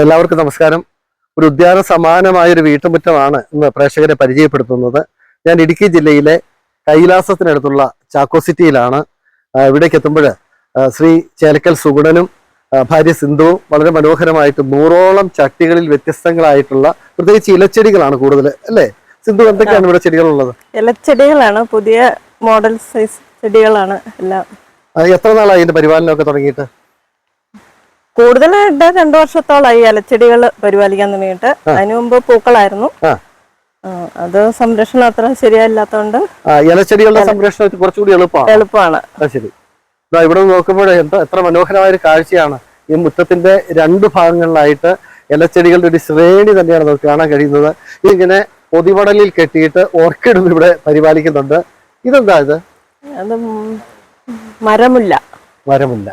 എല്ലാവർക്കും നമസ്കാരം. ഒരു ഉദ്യാന സമാനമായ ഒരു വീട്ടുമുറ്റമാണ് ഇന്ന് പ്രേക്ഷകരെ പരിചയപ്പെടുത്തുന്നത്. ഞാൻ ഇടുക്കി ജില്ലയിലെ കൈലാസത്തിനടുത്തുള്ള ചാക്കോ സിറ്റിയിലാണ്. ഇവിടേക്ക് എത്തുമ്പോൾ ശ്രീ ചേലക്കൽ സുഗുണനും ഭാര്യ സിന്ധുവും വളരെ മനോഹരമായിട്ട് നൂറോളം ചട്ടികളിൽ വ്യത്യസ്തങ്ങളായിട്ടുള്ള പ്രത്യേകിച്ച് ഇലച്ചെടികളാണ് കൂടുതൽ അല്ലേ? സിന്ധു എന്തൊക്കെയാണ് ഇവിടെ ചെടികളുള്ളത്? ഇലച്ചെടികളാണ് പുതിയ മോഡൽ സൈസ് ചെടികളാണ് എല്ലാം. എത്ര നാളായി ഇതിന്റെ പരിപാലനമൊക്കെ തുടങ്ങിയിട്ട്? കൂടുതലായിട്ട് രണ്ടു വർഷത്തോളായി ഇലച്ചെടികൾ പരിപാലിക്കാൻ തുടങ്ങിയിട്ട്. അതിനു മുമ്പ് പൂക്കളായിരുന്നു. അത് സംരക്ഷണം അത്ര ശരിയല്ലാത്തോണ്ട് ഇലച്ചെടികളുടെ സംരക്ഷണം കുറച്ചുകൂടി എളുപ്പമാണ്. എളുപ്പമാണ്. ശരി. ഇവിടെ നോക്കുമ്പോഴേ എന്താ എത്ര മനോഹരമായ ഒരു കാഴ്ചയാണ്. ഈ മുറ്റത്തിന്റെ രണ്ട് ഭാഗങ്ങളിലായിട്ട് ഇലച്ചെടികളുടെ ഒരു ശ്രേണി തന്നെയാണ് നമുക്ക് കാണാൻ കഴിയുന്നത്. ഇങ്ങനെ പൊതിവടലിൽ കെട്ടിയിട്ട് ഓർക്കിഡ് ഇവിടെ പരിപാലിക്കുന്നുണ്ട്. ഇതെന്താ ഇത്? മരമുല്ല. മരമില്ല.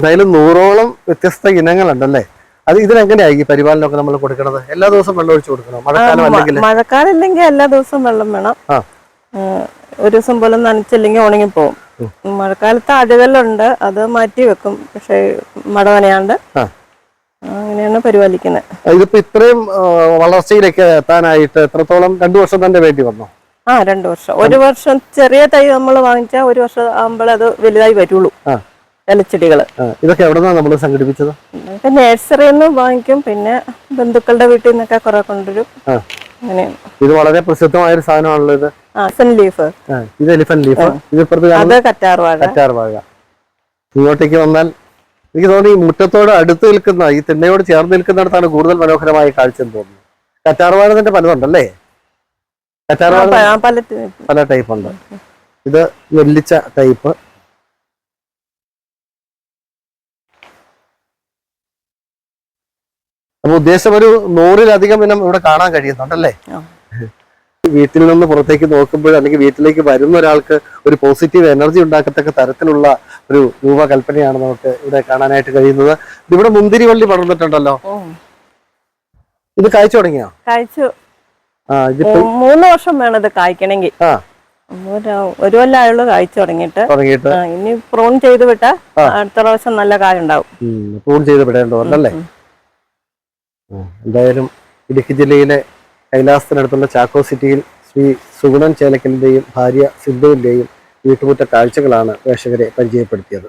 എന്തായാലും നൂറോളം വ്യത്യസ്ത ഇനങ്ങളുണ്ടല്ലേ? അത് ഇതിനെങ്ങനെയായി ഈ പരിപാലനമൊക്കെ നമ്മൾ കൊടുക്കണത്? എല്ലാ ദിവസവും വെള്ളം ഒഴിച്ചു കൊടുക്കണം? മഴക്കാലം അല്ലെങ്കിൽ മഴക്കാലം ഇല്ലെങ്കിൽ എല്ലാ ദിവസവും വെള്ളം വേണം. ഒരു ദിവസം പോലും നനച്ചില്ലെങ്കിൽ ഉണങ്ങിപ്പോവും മഴക്കാലത്ത് അഴുകലുണ്ട് അത് മാറ്റി വെക്കും. പക്ഷെ മഴ നനയാണ്ട് അങ്ങനെയാണ് പരിപാലിക്കുന്നത്. ഇതിപ്പോ ഇത്രയും വളർച്ചയിലേക്ക് എത്താനായിട്ട് എത്രത്തോളം രണ്ടു വർഷം തന്നെ വേണ്ടി വന്നു? ആ രണ്ടു വർഷം. ഒരു വർഷം ചെറിയ തൈ നമ്മൾ വാങ്ങിച്ചാൽ ഒരു വർഷം ആകുമ്പോൾ അത് വലുതായി വരുള്ളൂ. ഇലച്ചെടികൾ ഇതൊക്കെ എവിടെന്നാ നമ്മൾ സംഘടിപ്പിച്ചത്? നഴ്സറിയിൽ നിന്ന് വാങ്ങിക്കും. പിന്നെ ബന്ധുക്കളുടെ വീട്ടിൽ നിന്നൊക്കെ കുറെ കൊണ്ടുവരും. അങ്ങനെയാണ് ഇത് വളരെ പ്രസിദ്ധമായ ഒരു സാധനമാണല്ലോ ഇത്. ലീഫ് ഇത് എലിഫന്റ് ലീഫ് ഇത് അത് കറ്റാർവാഴ കറ്റാർ വാഴ. ഇങ്ങോട്ടേക്ക് വന്നാൽ എനിക്ക് തോന്നുന്നു ഈ മുറ്റത്തോട് അടുത്ത് നിൽക്കുന്ന ഈ തിണ്ണയോട് ചേർന്ന് നിൽക്കുന്നിടത്താണ് കൂടുതൽ മനോഹരമായ കാഴ്ച എന്ന് തോന്നുന്നു കറ്റാർവാഴ തന്നെ പലതുണ്ടല്ലേ? കറ്റാർ ആ, വാഴ പ- ആ, പല പല ടൈപ്പ് ഉണ്ട് ഇത് നെല്ലിച്ച ടൈപ്പ്. അപ്പൊ ഉദ്ദേശം ഒരു നൂറിലധികം ഇനം ഇവിടെ കാണാൻ കഴിയുന്നുണ്ടല്ലേ? വീട്ടിൽ നിന്ന് പുറത്തേക്ക് നോക്കുമ്പോൾ അല്ലെങ്കിൽ വീട്ടിലേക്ക് വരുന്ന ഒരാൾക്ക് ഒരു പോസിറ്റീവ് എനർജി ഉണ്ടാക്കത്തക്ക തരത്തിലുള്ള ഒരു രൂപകൽപ്പനയാണ് നമുക്ക് ഇവിടെ കാണാനായിട്ട് കഴിയുന്നത്. ഇവിടെ മുന്തിരി വള്ളി പടർന്നിട്ടുണ്ടല്ലോ. ഇത് കായ്ച്ചു തുടങ്ങിയോ? കായ്ച്ചു. മൂന്ന് വർഷം വേണം ഇത് കായ്ക്കണമെങ്കിൽ. ഒരു കൊല്ലായുള്ളൂ കൊല്ലമായുള്ളൂ കായ്ച്ചു തുടങ്ങിയിട്ട്. തുടങ്ങിയിട്ട്. ഇനി പ്രൂൺ ചെയ്ത് വിട്ട അടുത്ത പ്രാവശ്യം നല്ല കായ ഉണ്ടാവും പ്രൂൺ ചെയ്ത് വിടേണ്ടതുണ്ടല്ലേ? എന്തായാലും ഇടുക്കി ജില്ലയിലെ കൈലാസത്തിനടുത്തുള്ള ചാക്കോ സിറ്റിയിൽ ശ്രീ സുഗുണൻ ചേലക്കലിന്റെയും ഭാര്യ സിന്ധുവിന്റെയും വീട്ടുമുറ്റ കാഴ്ചകളാണ് പ്രേക്ഷകരെ പരിചയപ്പെടുത്തിയത്.